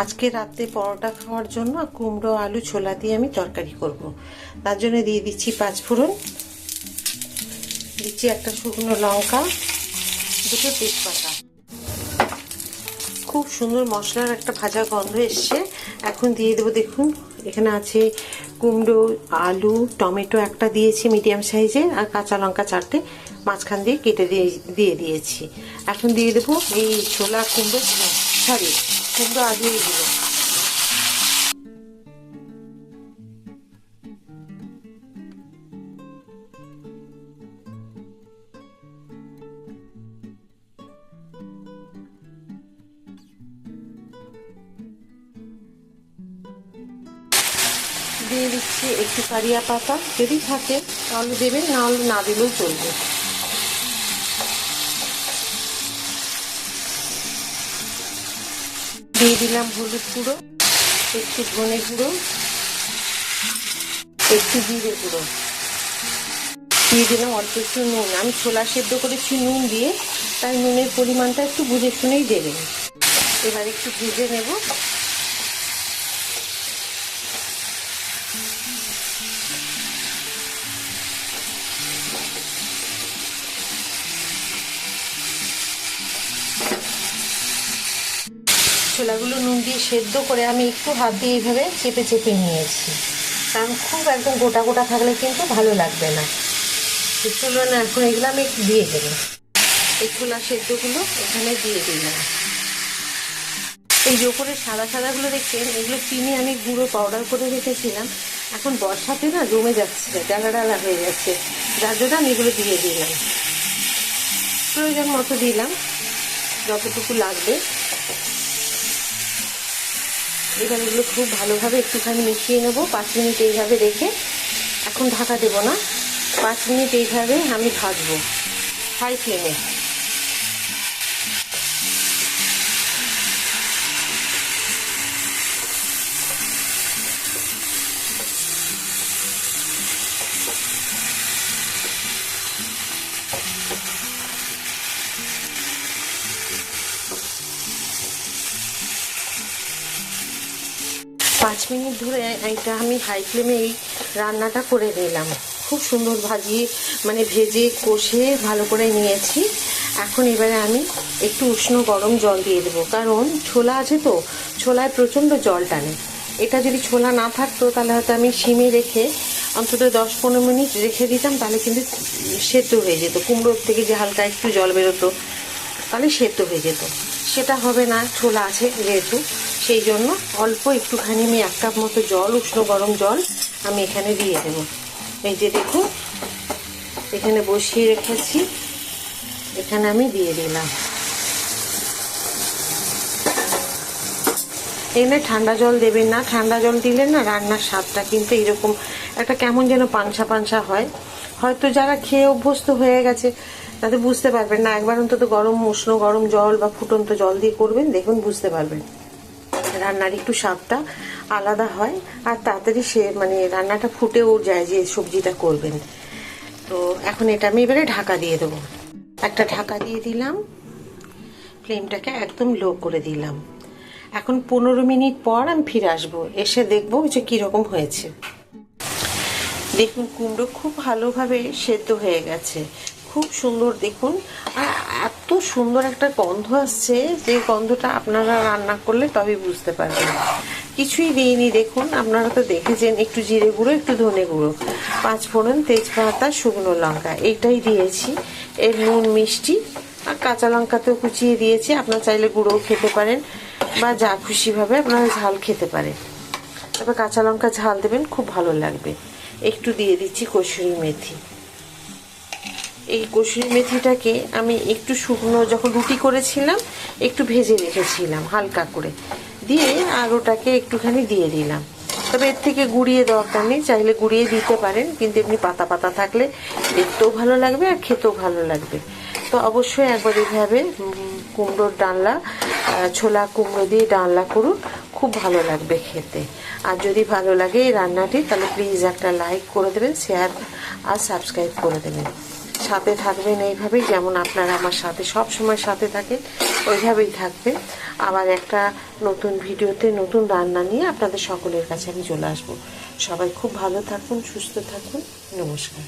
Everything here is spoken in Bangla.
আজকে রাতে পরোটা খাওয়ার জন্য কুমড়ো, আলু, ছোলা দিয়ে আমি তরকারি করব। তার জন্য দিয়ে দিচ্ছি পাঁচ ফোড়ন, দিচ্ছি একটা শুকনো লঙ্কা, দুটো তেজপাতা। খুব সুন্দর মশলার একটা ভাজা গন্ধ এসছে। এখন দিয়ে দেবো দেখুন এখানে আছে কুমড়ো, আলু, টমেটো একটা দিয়েছি মিডিয়াম সাইজে আর কাঁচা লঙ্কা চারটে। মাঝখান দিয়ে কেটে দিয়ে দিয়ে দিয়েছি। এখন দিয়ে দেবো এই ছোলা কুমড়ো সরি কুমড়ো আলু এগুলো দিয়ে দিচ্ছি একটু কারিয়া পাতা। যদি থাকে, তাহলে দেবেন না হলে না দিলেও চলবে। দিয়ে দিলাম হলুদ গুঁড়ো, একটু ধনে গুঁড়ো, একটু জিরে গুঁড়ো। দিয়ে দিলাম অল্প একটু নুন। আমি ছোলা সেদ্ধ করেছি নুন দিয়ে, তাই নুনের পরিমাণটা একটু বুঝে শুনেই দেবেন। এবার একটু ভেজে নেব। ছোলাগুলো নুন দিয়ে সেদ্ধ করে আমি একটু হাত দিয়ে এইভাবে চেপে চেপে নিয়েছি। কারণ খুব একদম গোটা গোটা থাকলে কিন্তু ভালো লাগবে না। তো না এখন এগুলো আমি একটু দিয়ে দেবো। এই ছোলা সেদ্ধগুলো এখানে দিয়ে দিলাম। এই যে ওপরে সাদা সাদাগুলো দেখছেন, এগুলো চিনি আমি গুঁড়ো পাউডার করে রেখেছিলাম। এখন বর্ষাতে না জমে যাচ্ছে, ডালা ডালা হয়ে যাচ্ছে। যার জন্য আমি এগুলো দিয়ে দিলাম। প্রয়োজন মতো দিলাম, যতটুকু লাগবে। এবার এগুলো খুব ভালোভাবে একটুখানি মিশিয়ে নেব। পাঁচ মিনিট এইভাবে রেখে এখন ঢাকা দেব না। পাঁচ মিনিট এইভাবে আমি ভাজবো। হাই ফ্লেমে। পাঁচ মিনিট ধরে এটা আমি হাই ফ্লেমে এই রান্নাটা করে নিলাম। খুব সুন্দর ভাজিয়ে মানে ভেজে, কষে ভালো করে নিয়েছি। এখন এবারে আমি একটু উষ্ণ গরম জল দিয়ে দেবো। কারণ ছোলা আছে তো, ছোলায় প্রচণ্ড জল টানে। এটা যদি ছোলা না থাকতো, তাহলে হয়তো আমি সিমে রেখে অন্তত দশ পনেরো মিনিট রেখে দিতাম, তাহলে কিন্তু সেদ্ধ হয়ে যেত। কুমড়োর থেকে যে হালকা একটু জল বেরোতো, তাহলে সেদ্ধ হয়ে যেত। সেটা হবে না, ছোলা আছে যেহেতু। সেই জন্য অল্প একটুখানি আমি এক কাপ মতো জল, উষ্ণ গরম জল আমি এখানে দিয়ে দেব। এই যে দেখুন, এখানে বসিয়ে রেখেছি। এখানে আমি দিয়ে দিলাম। এখানে ঠান্ডা জল দেবেন না। ঠান্ডা জল দিলে না রান্নার স্বাদটা কিন্তু এরকম একটা কেমন যেন পানসা পানসা হয়। হয়তো যারা খেয়ে অভ্যস্ত হয়ে গেছে তাতে বুঝতে পারবেন না, একবার অন্তত গরম উষ্ণ গরম জল বা ফুটন্ত জল দিয়ে করবেন, দেখুন বুঝতে পারবেন। রান্নার একটু স্বাদটা আলাদা হয়, আর তাড়াতাড়ি সে মানে রান্নাটা ফুটেও যায় যে সবজিটা করবেন। তো এখন এটা আমি এবারে ঢাকা দিয়ে দেবো। একটা ঢাকা দিয়ে দিলাম, ফ্লেমটাকে একদম লো করে দিলাম। এখন পনেরো মিনিট পর আমি ফিরে আসব, এসে দেখব যে কীরকম হয়েছে। দেখুন, কুমড়ো খুব ভালোভাবে সেদ্ধ হয়ে গেছে। খুব সুন্দর, দেখুন। আর এত সুন্দর একটা গন্ধ আসছে যে গন্ধটা আপনারা রান্না করলে তবেই বুঝতে পারবেন। কিছুই দিইনি, দেখুন, আপনারা তো দেখেছেন, একটু জিরে গুঁড়ো, একটু ধনে গুঁড়ো। পাঁচ ফোড়ন তেজপাতা, শুকনো লঙ্কা, এইটাই দিয়েছি। এর নুন, মিষ্টি আর কাঁচা লঙ্কাতেও কুচিয়ে দিয়েছি। আপনারা চাইলে গুঁড়োও খেতে পারেন বা যা খুশিভাবে আপনারা ঝাল খেতে পারেন। তারপর কাঁচা লঙ্কা ঝাল দেবেন, খুব ভালো লাগবে। একটু দিয়ে দিচ্ছি কসুরি মেথি। এই কসুরি মেথিটাকে আমি একটু শুকনো, যখন রুটি করেছিলাম, একটু ভেজে রেখেছিলাম, হালকা করে। দিয়ে আর ওটাকে একটুখানি দিয়ে দিলাম। তবে এর থেকে গুঁড়িয়ে দরকার নেই, চাইলে গুঁড়িয়ে দিতে পারেন, কিন্তু এমনি পাতা পাতা থাকলে দেখতেও ভালো লাগবে আর খেতেও ভালো লাগবে। তো অবশ্যই একবার এইভাবে কুমড়োর ডালনা ছোলা কুমড়ো দিয়ে ডালনা করুন, খুব ভালো লাগবে খেতে। আর যদি ভালো লাগে এই রান্নাটি, তাহলে প্লিজ একটা লাইক করে দেবেন শেয়ার আর সাবস্ক্রাইব করে দেবেন। সাথে থাকবেন, এইভাবেই যেমন আপনারা আমার সাথে সব সময় সাথে থাকেন, ওইভাবেই থাকবেন। আবার একটা নতুন ভিডিওতে নতুন রান্না নিয়ে আপনাদের সকলের কাছে আমি চলে আসব। সবাই খুব ভালো থাকুন, সুস্থ থাকুন, নমস্কার।